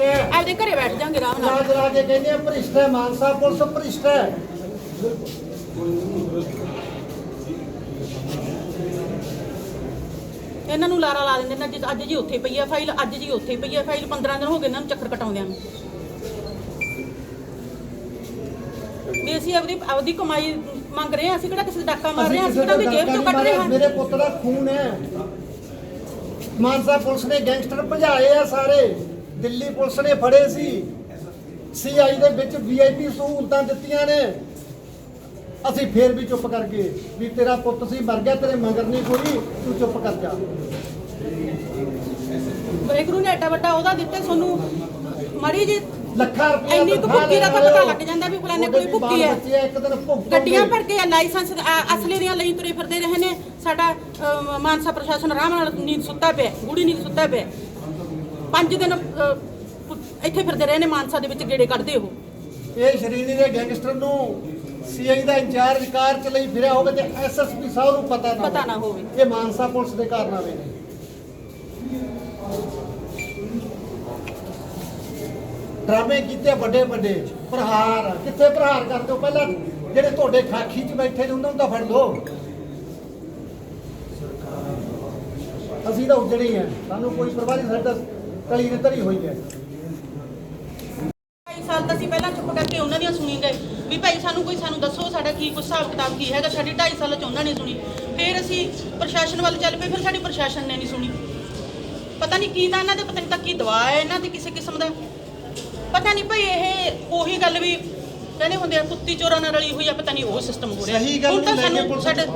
ਭ੍ਰਿਸ਼ਟ ਹੈ ਆਪਦੇ ਘਰੇ ਬੈਠ ਜਾਾਂਗੇ ਆਰਾਮ ਨਾਲ। ਰਾਜ ਲਾ ਕੇ ਕਹਿੰਦੇ ਆ ਭ੍ਰਿਸ਼ਟ ਹੈ ਮਾਨਸਾ ਪੁਲਿਸ ਭ੍ਰਿਸ਼ਟ ਹੈ। ਇਹਨਾਂ ਨੂੰ ਲਾਰਾ ਲਾ ਦਿੰਦੇ ਨੇ ਅੱਜ ਅੱਜ ਜੀ ਉੱਥੇ ਪਈ ਆ ਫਾਈਲ ਅੱਜ ਜੀ ਉੱਥੇ ਪਈ ਆ ਫਾਈਲ 15 ਦਿਨ ਹੋ ਗਏ ਇਹਨਾਂ ਨੂੰ ਚੱਕਰ ਕਟਾਉਂਦਿਆਂ ਨੂੰ। ਵੀ ਅਸੀਂ ਆਪਦੀ ਆਪਦੀ ਕਮਾਈ ਮੰਗ ਰਹੇ ਹਾਂ ਅਸੀਂ ਕਿਹੜਾ ਕਿਸੇ ਦਾ ਡਾਕਾ ਮਾਰ ਰਹੇ ਹਾਂ ਅਸੀਂ ਕਿਹੜਾ ਵੀ ਜੇਬ ਚੋਂ ਕੱਢ ਰਹੇ ਹਾਂ। ਮੇਰੇ ਪੁੱਤ ਦਾ ਖੂਨ ਹੈ। ਮਾਨਸਾ ਪੁਲਿਸ ਨੇ ਗੈਂਗਸਟਰ ਭਜਾਏ ਆ ਸਾਰੇ। ਦਿੱਲੀ ਪੁਲਿਸ ਨੇ ਫੜੇ ਸੀ। ਸੀਆਈ ਦੇ ਵਿੱਚ ਵੀਆਈਪੀ ਸਹੂਲਤਾਂ ਦਿੱਤੀਆਂ ਨੇ। ਅਸੀਂ ਫੇਰ ਵੀ ਚੁੱਪ ਕਰ ਗਏ ਵੀ ਤੇਰਾ ਪੁੱਤ ਸੀ ਮਰ ਗਿਆ ਤੇਰੇ ਮਗਰ ਨਹੀਂ ਕੋਈ ਤੂੰ ਚੁੱਪ ਕਰ ਜਾ। ਵਾਹਿਗੁਰੂ ਨੇ ਐਡਾ ਵੱਡਾ ਉਹਦਾ ਦਿੱਤਾ ਤੁਹਾਨੂੰ ਮਾੜੀ ਜੀ ਲੱਖਾਂ ਰੁਪਏ ਇੰਨੀ ਕੁ ਭੁੱਕੀ ਦਾ ਤਾਂ ਪਤਾ ਲੱਗ ਜਾਂਦਾ ਵੀ ਫਲਾਣੇ ਕੋਲ ਭੁੱਕੀ ਹੈ। ਇੱਕ ਦਿਨ ਭੁੱਖ ਗੱਡੀਆਂ ਭਰ ਕੇ ਲਾਇਸੈਂਸ ਅਸਲੇ ਦੀਆਂ ਲਈ ਤੁਰੇ ਫਿਰਦੇ ਰਹੇ ਨੇ। ਸਾਡਾ ਮਾਨਸਾ ਪ੍ਰਸ਼ਾਸਨ ਆਰਾਮ ਨਾਲ ਨੀਂਦ ਸੁੱਤਾ ਪਿਆ ਗੂੜੀ ਨੀਂਦ ਸੁੱਤਾ ਪਿਆ। ਪੰਜ ਦਿਨ ਇੱਥੇ ਫਿਰਦੇ ਰਹੇ ਨੇ ਮਾਨਸਾ ਦੇ ਵਿੱਚ ਗੇੜੇ ਕੱਢਦੇ ਉਹ। ਇਹ ਸ਼੍ਰੀਨੀ ਦੇ ਗੈਂਗਸਟਰ ਨੂੰ ਸੀਆਈ ਦਾ ਇੰਚਾਰਜ ਕਾਰ ਚ ਲਈ ਫਿਰਿਆ ਹੋਵੇ ਤੇ ਐਸਐਸਪੀ ਸਾਹਿਬ ਨੂੰ ਪਤਾ ਨਾ ਪਤਾ ਨਾ ਹੋਵੇ। ਇਹ ਮਾਨਸਾ ਪੁਲਿਸ ਦੇ ਕਾਰਨਾਮੇ ਨੇ। ਡਰਾਮੇ ਕੀਤੇ ਵੱਡੇ ਵੱਡੇ ਪ੍ਰਹਾਰ ਕਿੱਥੇ ਪ੍ਰਹਾਰ ਕਰਦੇ ਹੋ? ਪਹਿਲਾਂ ਜਿਹੜੇ ਤੁਹਾਡੇ ਖਾਖੀ 'ਚ ਬੈਠੇ ਨੇ ਉਹਨਾਂ ਨੂੰ ਤਾਂ ਫੜ ਲਓ। ਅਸੀਂ ਤਾਂ ਉੱਜੜੇ ਹੀ ਆ। ਸਾਨੂੰ ਕੋਈ ਪਰਵਾਹ ਨਹੀਂ ਸਾਡਾ ਤਲੀ ਨੇ ਧਰੀ ਹੋਈ ਹੈ। ਢਾਈ ਸਾਲ ਤਾਂ ਅਸੀਂ ਪਹਿਲਾਂ ਚੁੱਪ ਕਰਕੇ ਉਹਨਾਂ ਦੀਆਂ ਸੁਣੀ ਗਏ। ਵੀ ਭਾਈ ਸਾਨੂੰ ਕੋਈ ਸਾਨੂੰ ਦੱਸੋ ਸਾਡਾ ਕੀ ਕੁਛ ਹਿਸਾਬ ਕਿਤਾਬ ਕੀ ਹੈਗਾ। ਸਾਡੀ 2.5 ਸਾਲਾਂ ਚ ਉਹਨਾਂ ਨੇ ਸੁਣੀ। ਫਿਰ ਅਸੀਂ ਪ੍ਰਸ਼ਾਸਨ ਵੱਲ ਚੱਲ ਪਏ ਫਿਰ ਸਾਡੀ ਪ੍ਰਸ਼ਾਸਨ ਨੇ ਨਹੀਂ ਸੁਣੀ। ਪਤਾ ਨਹੀਂ ਕੀ ਤਾਂ ਇਹਨਾਂ ਦੇ ਪਤਾ ਨਹੀਂ ਤਾਂ ਕੀ ਦਵਾ ਹੈ ਇਹਨਾਂ ਦੀ ਕਿਸੇ ਕਿਸਮ ਦਾ। ਪਤਾ ਨਹੀਂ ਭਾਈ ਇਹ ਉਹੀ ਗੱਲ ਵੀ ਕਹਿੰਦੇ ਹੁੰਦੇ ਆ ਕੁੱਤੀ ਚੋਰਾਂ ਨਾਲ ਰਲੀ ਹੋਈ ਆ ਪਤਾ ਨਹੀਂ ਉਹ ਸਿਸਟਮ ਹੋ ਰਿਹਾ। ਸਹੀ ਗੱਲ ਤਾਂ ਸਾਨੂੰ ਸਾਡੇ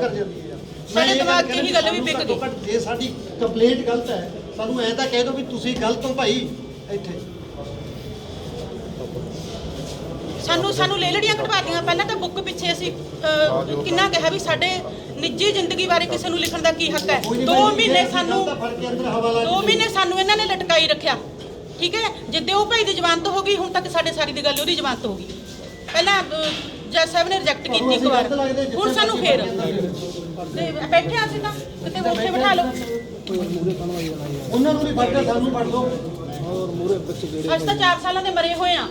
ਸਾਡੇ ਦਿਮਾਗ 'ਚ ਇਹੀ ਗੱਲ ਵੀ ਵਿਕ ਗਈ। ਜੇ ਸਾਡੀ ਕੰਪਲੇਂਟ ਗਲਤ ਹੈ ਸਾਨੂੰ ਐ ਤਾਂ ਕਹਿ ਦਿਓ ਵੀ ਤੁਸੀਂ ਗਲਤ ਹੋ ਭਾਈ ਇੱਥੇ। ਸਾਨੂੰ ਸਾਨੂੰ ਲੈ ਲੜੀਆਂ ਕਟਵਾਤੀਆਂ। ਪਹਿਲਾਂ ਤਾਂ ਬੁੱਕ ਪਿੱਛੇ ਅਸੀਂ ਅਹ, ਕਿੰਨਾ ਕਿਹਾ ਵੀ ਸਾਡੇ ਨਿੱਜੀ ਜ਼ਿੰਦਗੀ ਬਾਰੇ ਕਿਸੇ ਨੂੰ ਲਿਖਣ ਦਾ ਕੀ ਹੱਕ ਹੈ? ਕੋਈ ਨੀ 2 ਭਾਈ, ਮਹੀਨੇ ਸਾਨੂੰ ਗਲਤ ਆ, ਫੜ ਕੇ ਅੰਦਰ ਹਵਾਲਾ 2 ਮਹੀਨੇ ਸਾਨੂੰ ਇਹਨਾਂ ਨੇ ਲਟਕਾਈ ਰੱਖਿਆ। ਠੀਕ ਹੈ? ਜਿੱਦੇ ਉਹ ਭਾਈ ਦੀ ਜ਼ਮਾਨਤ ਹੋ ਗਈ ਹੁਣ ਤੱਕ ਸਾਡੇ ਸਾਰੀ ਦੀ ਗੱਲ ਉਹਦੀ ਜ਼ਮਾਨਤ ਹੋ ਗਈ। ਪਹਿਲਾਂ ਅਹ, ਜੱਜ ਸਾਹਿਬ ਨੇ ਰਿਜੈਕਟ ਕੀਤੀ ਇੱਕ ਵਾਰ। ਹੁਣ ਸਾਨੂੰ ਫੇਰ। ਤੇ ਬੈਠੇ ਹਾਂ ਅਸੀਂ ਤਾਂ। ਕਿਤੇ ਉੱਥੇ ਬਿਠਾ ਲਓ। ਉਹਨਾਂ ਨੂੰ ਨਹੀਂ ਫੜਦੇ ਸਾਨੂੰ ਫੜ ਲਓ। ਅੱਜ ਤਾਂ 4 ਸਾਲਾਂ ਦੇ ਮਰੇ ਹੋਏ ਆ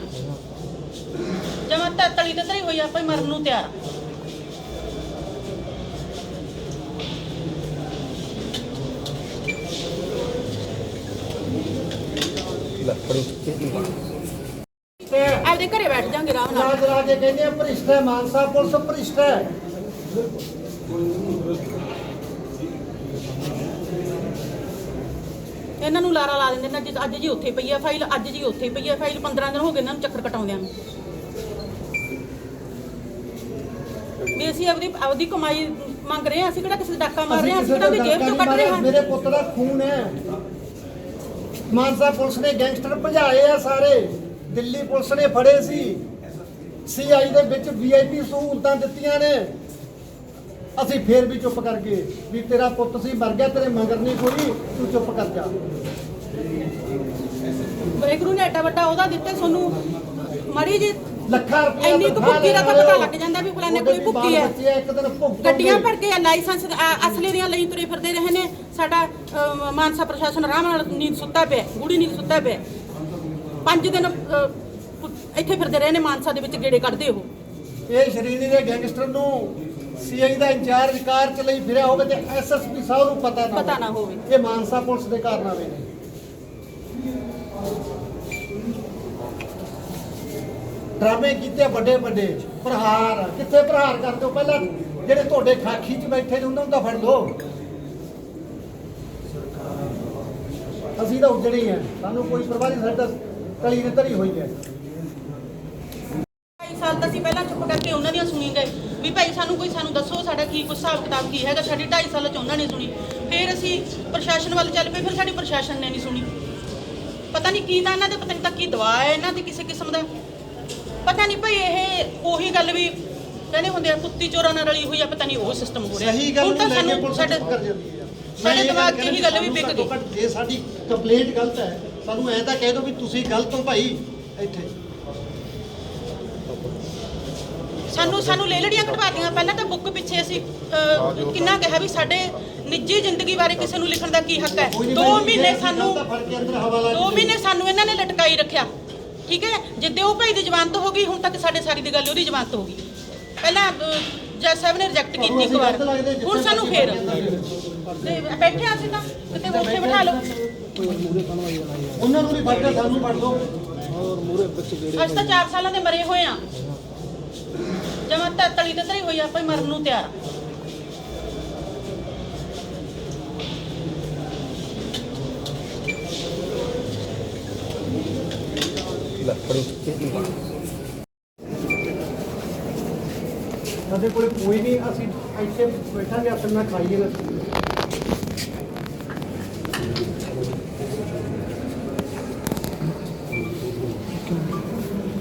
ਜਮਾ ਤਾਂ ਤਲੀ ਤੇ ਧਰੀ ਹੋਈ ਆ ਭਾਈ ਮਰਨ ਨੂੰ ਤਿਆਰ ਆ ਤੇ ਆਪਦੇ ਘਰੇ ਬੈਠ ਜਾਾਂਗੇ ਆਰਾਮ ਨਾਲ। ਰਾਜ ਲਾ ਕੇ ਕਹਿੰਦੇ ਆ ਭ੍ਰਿਸ਼ਟ ਹੈ ਮਾਨਸਾ ਪੁਲਿਸ ਭ੍ਰਿਸ਼ਟ ਹੈ। ਇਹਨਾਂ ਨੂੰ ਲਾਰਾ ਲਾ ਦਿੰਦੇ ਨੇ ਅੱਜ ਅੱਜ ਜੀ ਉੱਥੇ ਪਈ ਆ ਫਾਈਲ ਅੱਜ ਜੀ ਉੱਥੇ ਪਈ ਆ ਫਾਈਲ 15 ਦਿਨ ਹੋ ਗਏ ਇਹਨਾਂ ਨੂੰ ਚੱਕਰ ਕਟਾਉਂਦਿਆਂ ਨੂੰ। ਵੀ ਅਸੀਂ ਆਪਦੀ ਆਪਦੀ ਕਮਾਈ ਮੰਗ ਰਹੇ ਹਾਂ ਅਸੀਂ ਕਿਹੜਾ ਕਿਸੇ ਦਾ ਡਾਕਾ ਮਾਰ ਰਹੇ ਹਾਂ ਅਸੀਂ ਕਿਹੜਾ ਵੀ ਜੇਬ ਚੋਂ ਕੱਢ ਰਹੇ ਹਾਂ। ਮੇਰੇ ਪੁੱਤ ਦਾ ਖੂਨ ਹੈ। ਮਾਨਸਾ ਪੁਲਿਸ ਨੇ ਗੈਂਗਸਟਰ ਭਜਾਏ ਆ ਸਾਰੇ। ਦਿੱਲੀ ਪੁਲਿਸ ਨੇ ਫੜੇ ਸੀ। ਸੀਆਈ ਦੇ ਵਿੱਚ ਵੀਆਈਪੀ ਸਹੂਲਤਾਂ ਦਿੱਤੀਆਂ ਨੇ। ਅਸੀਂ ਫੇਰ ਵੀ ਚੁੱਪ ਕਰ ਗਏ ਵੀ ਤੇਰਾ ਪੁੱਤ ਸੀ ਮਰ ਗਿਆ ਤੇਰੇ ਮਗਰ ਨਹੀਂ ਕੋਈ ਤੂੰ ਚੁੱਪ ਕਰ ਜਾ। ਵਾਹਿਗੁਰੂ ਨੇ ਐਡਾ ਵੱਡਾ ਉਹਦਾ ਦਿੱਤਾ ਤੁਹਾਨੂੰ ਮਾੜੀ ਜੀ ਲੱਖਾਂ ਰੁਪਏ ਇੰਨੀ ਕੁ ਭੁੱਕੀ ਦਾ ਤਾਂ ਪਤਾ ਲੱਗ ਜਾਂਦਾ ਵੀ ਫਲਾਣੇ ਕੋਲ ਭੁੱਕੀ ਹੈ। ਇੱਕ ਦਿਨ ਭੁੱਖ ਗੱਡੀਆਂ ਭਰ ਕੇ ਲਾਇਸੈਂਸ ਅਸਲੇ ਦੀਆਂ ਲਈ ਤੁਰੇ ਫਿਰਦੇ ਰਹੇ ਨੇ। ਸਾਡਾ ਮਾਨਸਾ ਪ੍ਰਸ਼ਾਸਨ ਆਰਾਮ ਨਾਲ ਨੀਂਦ ਸੁੱਤਾ ਪਿਆ ਗੂੜੀ ਨੀਂਦ ਸੁੱਤਾ ਪਿਆ। ਪੰਜ ਦਿਨ ਇੱਥੇ ਫਿਰਦੇ ਰਹੇ ਨੇ ਮਾਨਸਾ ਦੇ ਵਿੱਚ ਗੇੜੇ ਕੱਢਦੇ ਉਹ। ਇਹ ਸ਼੍ਰੀਨੀ ਦੇ ਗੈਂਗਸਟਰ ਨੂੰ ਸੀਆਈ ਦਾ ਇੰਚਾਰਜ ਕਾਰ ਚ ਲਈ ਫਿਰਿਆ ਹੋਵੇ ਤੇ ਐਸਐਸਪੀ ਸਾਹਿਬ ਨੂੰ ਪਤਾ ਨਾ ਪਤਾ ਨਾ ਹੋਵੇ। ਇਹ ਮਾਨਸਾ ਪੁਲਿਸ ਦੇ ਕਾਰਨਾਮੇ ਨੇ। ਡਰਾਮੇ ਕੀਤੇ ਵੱਡੇ ਵੱਡੇ ਪ੍ਰਹਾਰ ਕਿੱਥੇ ਪ੍ਰਹਾਰ ਕਰਦੇ ਹੋ? ਪਹਿਲਾਂ ਜਿਹੜੇ ਤੁਹਾਡੇ ਖਾਖੀ 'ਚ ਬੈਠੇ ਨੇ ਉਹਨਾਂ ਨੂੰ ਤਾਂ ਫੜ ਲਓ। ਅਸੀਂ ਤਾਂ ਉੱਜੜੇ ਹੀ ਆ। ਸਾਨੂੰ ਕੋਈ ਪਰਵਾਹ ਨਹੀਂ ਸਾਡਾ ਤਲੀ ਨੇ ਧਰੀ ਹੋਈ ਹੈ। ਢਾਈ ਸਾਲ ਤਾਂ ਅਸੀਂ ਪਹਿਲਾਂ ਚੁੱਪ ਕਰਕੇ ਉਹਨਾਂ ਦੀਆਂ ਸੁਣੀ ਗਏ। ਵੀ ਭਾਈ ਸਾਨੂੰ ਕੋਈ ਸਾਨੂੰ ਦੱਸੋ ਸਾਡਾ ਕੀ ਕੁਛ ਹਿਸਾਬ ਕਿਤਾਬ ਕੀ ਹੈਗਾ। ਸਾਡੀ 2.5 ਸਾਲਾਂ ਚ ਉਹਨਾਂ ਨੇ ਸੁਣੀ। ਫਿਰ ਅਸੀਂ ਪ੍ਰਸ਼ਾਸਨ ਵੱਲ ਚੱਲ ਪਏ ਫਿਰ ਸਾਡੀ ਪ੍ਰਸ਼ਾਸਨ ਨੇ ਨਹੀਂ ਸੁਣੀ। ਪਤਾ ਨਹੀਂ ਕੀ ਤਾਂ ਇਹਨਾਂ ਦੇ ਪਤਾ ਨਹੀਂ ਤਾਂ ਕੀ ਦਵਾ ਹੈ ਇਹਨਾਂ ਦੀ ਕਿਸੇ ਕਿਸਮ ਦਾ। ਪਤਾ ਨਹੀਂ ਭਾਈ ਇਹ ਉਹੀ ਗੱਲ ਵੀ ਕਹਿੰਦੇ ਹੁੰਦੇ ਆ ਕੁੱਤੀ ਚੋਰਾਂ ਨਾਲ ਰਲੀ ਹੋਈ ਆ ਪਤਾ ਨਹੀਂ ਉਹ ਸਿਸਟਮ ਹੋ ਰਿਹਾ। ਸਹੀ ਗੱਲ ਤਾਂ ਸਾਨੂੰ ਸਾਡੇ ਸਾਡੇ ਦਿਮਾਗ 'ਚ ਇਹੀ ਗੱਲ ਵੀ ਵਿਕ ਗਈ। ਜੇ ਸਾਡੀ ਕੰਪਲੇਂਟ ਗਲਤ ਹੈ ਸਾਨੂੰ ਐ ਤਾਂ ਕਹਿ ਦਿਓ ਵੀ ਤੁਸੀਂ ਗਲਤ ਹੋ ਭਾਈ ਇੱਥੇ। ਸਾਨੂੰ ਸਾਨੂੰ ਲੈ ਲੜੀਆਂ ਕਟਵਾਤੀਆਂ। ਪਹਿਲਾਂ ਤਾਂ ਬੁੱਕ ਪਿੱਛੇ ਅਸੀਂ ਅਹ, ਕਿੰਨਾ ਕਿਹਾ ਵੀ ਸਾਡੇ ਨਿੱਜੀ ਜ਼ਿੰਦਗੀ ਬਾਰੇ ਕਿਸੇ ਨੂੰ ਲਿਖਣ ਦਾ ਕੀ ਹੱਕ ਹੈ? ਕੋਈ ਨੀ 2 ਭੈਣ ਜੀ, ਮਹੀਨੇ ਸਾਨੂੰ ਤਾਂ ਫੜ ਕੇ ਅੰਦਰ ਹਵਾਲਾ 2 ਮਹੀਨੇ ਸਾਨੂੰ ਇਹਨਾਂ ਨੇ ਲਟਕਾਈ ਰੱਖਿਆ। ਠੀਕ ਹੈ? ਜਿੱਦੇ ਉਹ ਭਾਈ ਦੀ ਜ਼ਮਾਨਤ ਹੋ ਗਈ ਹੁਣ ਤੱਕ ਸਾਡੇ ਸਾਰੀ ਦੀ ਗੱਲ ਉਹਦੀ ਜ਼ਮਾਨਤ ਹੋ ਗਈ। ਪਹਿਲਾਂ ਅਹ, ਜੱਜ ਸਾਹਿਬ ਨੇ ਰਿਜੈਕਟ ਕੀਤੀ ਇੱਕ ਵਾਰ। ਹੁਣ ਸਾਨੂੰ ਫੇਰ। ਤੇ ਬੈਠੇ ਅਸੀਂ ਤਾਂ ਕਿਤੇ ਉੱਥੇ ਬਿਠਾ ਲਓ। ਉਹਨਾਂ ਨੂੰ ਨਹੀਂ ਫੜਦੇ ਸਾਨੂੰ ਫੜ ਦੋ ਅਸੀਂ ਤਾਂ 4 ਸਾਲਾਂ ਦੇ ਮਰੇ ਹੋਏ ਆ ਜਮਾ ਤਾਂ ਤਲੀ ਤੇ ਧਰੀ ਹੋਈ ਆ, ਆਪਾਂ ਹੀ ਮਰਨ ਨੂੰ ਤਿਆਰ ਆ ਸਾਡੇ ਕੋਲ ਕੋਈ ਨਹੀਂ ਅਸੀਂ ਇੱਥੇ ਬੈਠਾਂਗੇ ਆਪਣੇ ਖਾਈਏ